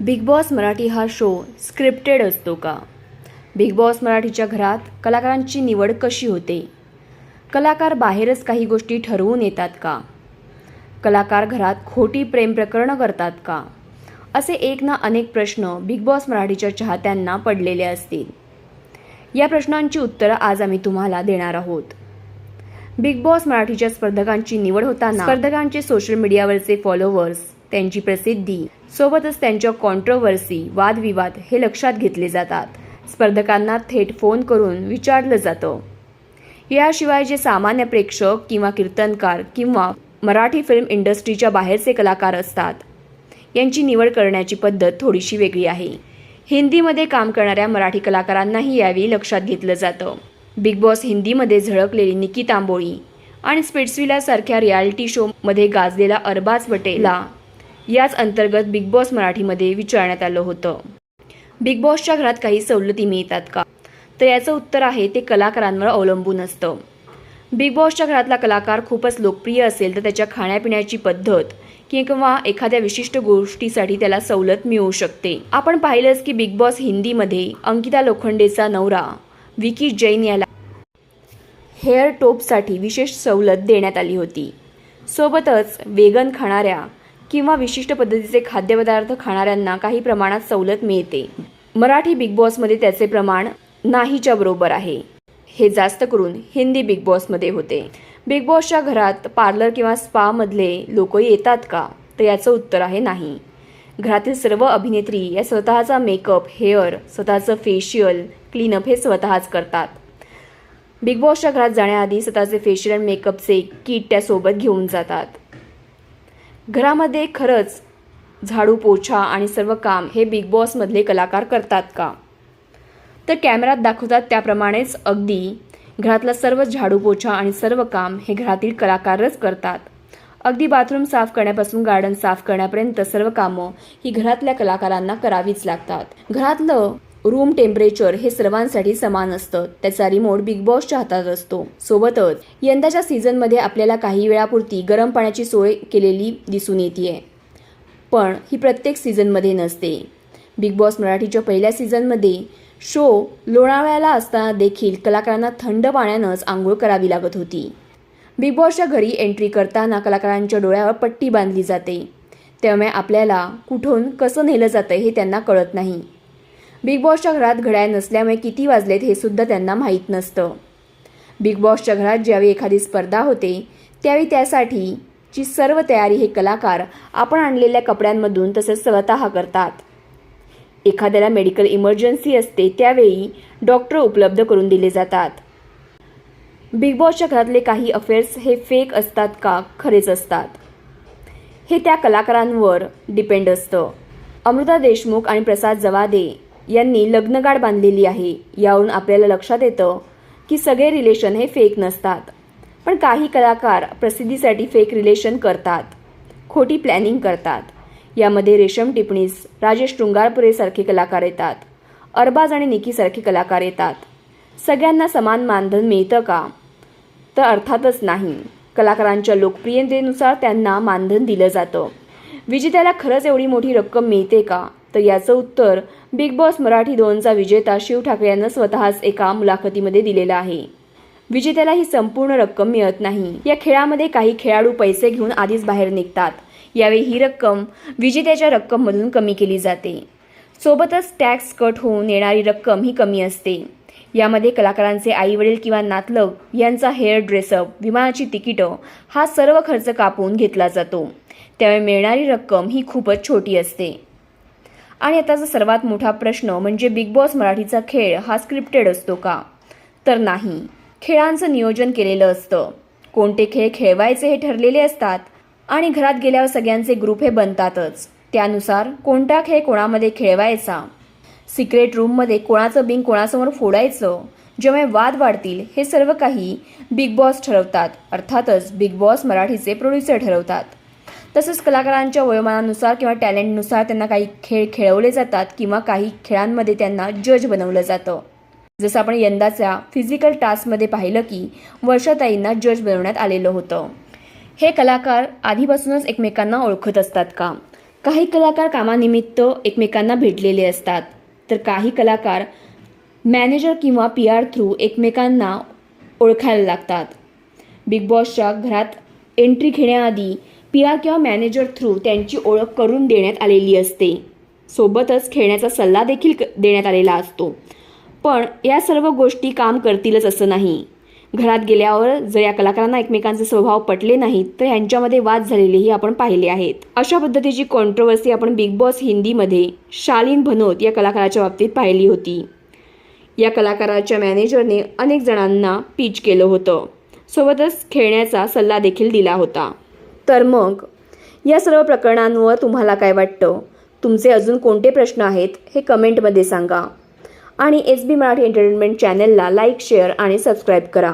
Big boss Marathi हा show scripted असतो का? बिग बॉस मराठीच्या घरात कलाकारांची निवड कशी होते? कलाकार बाहेरच काही गोष्टी ठरवून येतात का? कलाकार घरात खोटी प्रेम प्रकरणं करतात का? असे एक ना अनेक प्रश्न बिग बॉस मराठीच्या चाहत्यांना पडलेले असतील. या प्रश्नांची उत्तरं आज आम्ही तुम्हाला देणार आहोत. बिग बॉस मराठीच्या स्पर्धकांची निवड होताना स्पर्धकांचे सोशल मीडियावरचे फॉलोअर्स त्यांची प्रसिद्धी सोबतच त्यांच्या कॉन्ट्रोवर्सी वादविवाद हे लक्षात घेतले जातात. स्पर्धकांना थेट फोन करून विचारलं जातं. याशिवाय जे सामान्य प्रेक्षक किंवा कीर्तनकार किंवा मराठी फिल्म इंडस्ट्रीच्या बाहेरचे कलाकार असतात यांची निवड करण्याची पद्धत थोडीशी वेगळी आहे. हिंदीमध्ये काम करणाऱ्या मराठी कलाकारांनाही यावेळी लक्षात घेतलं जातं. बिग बॉस हिंदीमध्ये झळकलेली निकी तांबोळी आणि स्पिट्सविलासारख्या रियालिटी शोमध्ये गाजलेला अरबाज वटेला याच अंतर्गत बिग बॉस मराठीमध्ये विचारण्यात आलं होतं. बिग बॉसच्या घरात काही सवलती मिळतात का? तर याचं उत्तर आहे ते कलाकारांवर अवलंबून असतं. बिग बॉसच्या घरातला कलाकार खूपच लोकप्रिय असेल तर त्याच्या खाण्यापिण्याची पद्धत किंवा एखाद्या विशिष्ट गोष्टीसाठी त्याला सवलत मिळू शकते. आपण पाहिलंच की बिग बॉस हिंदीमध्ये अंकिता लोखंडेचा नवरा विकी जैन याला हेअर टोपसाठी विशेष सवलत देण्यात आली होती. सोबतच वेगन खाणाऱ्या किंवा विशिष्ट पद्धतीचे खाद्यपदार्थ खाणाऱ्यांना काही प्रमाणात सवलत मिळते. मराठी बिग बॉसमध्ये त्याचे प्रमाण नाहीच्या बरोबर आहे. हे जास्त करून हिंदी बिग बॉसमध्ये होते. बिग बॉसच्या घरात पार्लर किंवा स्पामधले लोक येतात का? तर याचं उत्तर आहे नाही. घरातील सर्व अभिनेत्री या स्वतःचा मेकअप हेअर स्वतःचं फेशियल क्लीनअप हे स्वतःच करतात. बिग बॉसच्या घरात जाण्याआधी स्वतःचे फेशियल अँड मेकअपचे किट त्यासोबत घेऊन जातात. घरामध्ये खरंच झाडू पोछा आणि सर्व काम हे बिग बॉसमधले कलाकार करतात का? तर कॅमेरात दाखवतात त्याप्रमाणेच अगदी घरातला सर्व झाडू पोछा आणि सर्व काम हे घरातील कलाकारच करतात. अगदी बाथरूम साफ करण्यापासून गार्डन साफ करण्यापर्यंत सर्व कामं ही घरातल्या कलाकारांना करावीच लागतात. घरातलं रूम टेम्परेचर हे सर्वांसाठी समान असतं. त्याचा रिमोट बिग बॉसच्या हातात असतो. सोबतच यंदाच्या सीझनमध्ये आपल्याला काही वेळापुरती गरम पाण्याची सोय केलेली दिसून येते पण ही प्रत्येक सीझनमध्ये नसते. बिग बॉस मराठीच्या पहिल्या सीझनमध्ये शो लोणावळ्याला असताना देखील कलाकारांना थंड पाण्यानंच आंघोळ करावी लागत होती. बिग बॉसच्या घरी एंट्री करताना कलाकारांच्या डोळ्यावर पट्टी बांधली जाते. त्यामुळे आपल्याला कुठून कसं नेलं जातं हे त्यांना कळत नाही. बिग बॉसच्या घरात घड्याळ नसल्यामुळे किती वाजलेत हे सुद्धा त्यांना माहीत नसतं. बिग बॉसच्या घरात ज्यावेळी एखादी स्पर्धा होते त्यावेळी त्यासाठीची सर्व तयारी हे कलाकार आपण आणलेल्या कपड्यांमधून तसेच स्वतः करतात. एखाद्याला मेडिकल इमर्जन्सी असते त्यावेळी डॉक्टर उपलब्ध करून दिले जातात. बिग बॉसच्या घरातले काही अफेअर्स हे फेक असतात का? खरेच असतात. हे त्या कलाकारांवर डिपेंड असतं. अमृता देशमुख आणि प्रसाद जवादे यांनी लग्नगाड बांधलेली आहे. यावरून आपल्याला लक्षात येतं की सगळे रिलेशन हे फेक नसतात. पण काही कलाकार प्रसिद्धीसाठी फेक रिलेशन करतात. खोटी प्लॅनिंग करतात. यामध्ये रेशम टिपणीस राजेश शृंगारपुरेसारखे कलाकार येतात. अरबाज आणि निकीसारखे कलाकार येतात. सगळ्यांना समान मानधन मिळतं का? तर अर्थातच नाही. कलाकारांच्या लोकप्रियतेनुसार त्यांना मानधन दिलं जातं. विजेत्याला खरंच एवढी मोठी रक्कम मिळते का? तर याचं उत्तर बिग बॉस मराठी दोनचा विजेता शिव ठाकरे यांना स्वतःच एका मुलाखतीमध्ये दिलेलं आहे. विजेत्याला ही संपूर्ण रक्कम मिळत नाही. या खेळामध्ये काही खेळाडू पैसे घेऊन आधीच बाहेर निघतात. यावेळी ही रक्कम विजेत्याच्या रक्कममधून कमी केली जाते. सोबतच टॅक्स कट होऊन येणारी रक्कम ही कमी असते. यामध्ये कलाकारांचे आईवडील किंवा नातलग यांचा हेअर ड्रेसअप विमानाची तिकीटं हा सर्व खर्च कापून घेतला जातो. त्यामुळे मिळणारी रक्कम ही खूपच छोटी असते. आणि आताचा सर्वात मोठा प्रश्न म्हणजे बिग बॉस मराठीचा खेळ हा स्क्रिप्टेड असतो का? तर नाही. खेळांचं नियोजन केलेलं असतं. कोणते खेळ खेळवायचे हे ठरलेले असतात आणि घरात गेल्यावर सगळ्यांचे ग्रुप हे बनतातच. त्यानुसार कोणता खेळ कोणामध्ये खेळवायचा? सिक्रेट रूममध्ये कोणाचं बिंग कोणासमोर फोडायचं? जेव्हा वाद वाढतील हे सर्व काही बिग बॉस ठरवतात. अर्थातच बिग बॉस मराठीचे प्रोड्युसर ठरवतात. तसंच कलाकारांच्या वयोमानानुसार किंवा टॅलेंटनुसार त्यांना काही खेळ खेळवले जातात किंवा काही खेळांमध्ये त्यांना जज बनवलं जातं. जसं आपण यंदाच्या फिजिकल टास्कमध्ये पाहिलं की वर्षाताईंना जज बनवण्यात आलेलं होतं. हे कलाकार आधीपासूनच एकमेकांना ओळखत असतात का? काही कलाकार कामानिमित्त एकमेकांना भेटलेले असतात. तर काही कलाकार मॅनेजर किंवा पी आर थ्रू एकमेकांना ओळखायला लागतात. बिग बॉसच्या घरात एंट्री घेण्याआधी पी आर किंवा मॅनेजर थ्रू त्यांची ओळख करून देण्यात आलेली असते. सोबतच खेळण्याचा सल्ला देखील क- देण्यात आलेला असतो. पण या सर्व गोष्टी काम करतीलच असं नाही. घरात गेल्यावर जर या कलाकारांना एकमेकांचे स्वभाव पटले नाहीत तर यांच्यामध्ये वाद झालेलेही आपण पाहिले आहेत. अशा पद्धतीची कॉन्ट्रोवर्सी आपण बिग बॉस हिंदीमध्ये शालीन भनोत या कलाकाराच्या बाबतीत पाहिली होती. या कलाकाराच्या मॅनेजरने अनेक जणांना पीच केलं होतं. सोबतच खेळण्याचा सल्ला देखील दिला होता. तर मग? या सर्व प्रकरणांवर तुम्हाला काय वाटतं? तुमचे अजून कोणते प्रश्न आहेत हे कमेंटमध्ये सांगा. आणि एस बी मराठी एंटरटेनमेंट चॅनलला लाईक शेअर आणि सबस्क्राईब करा.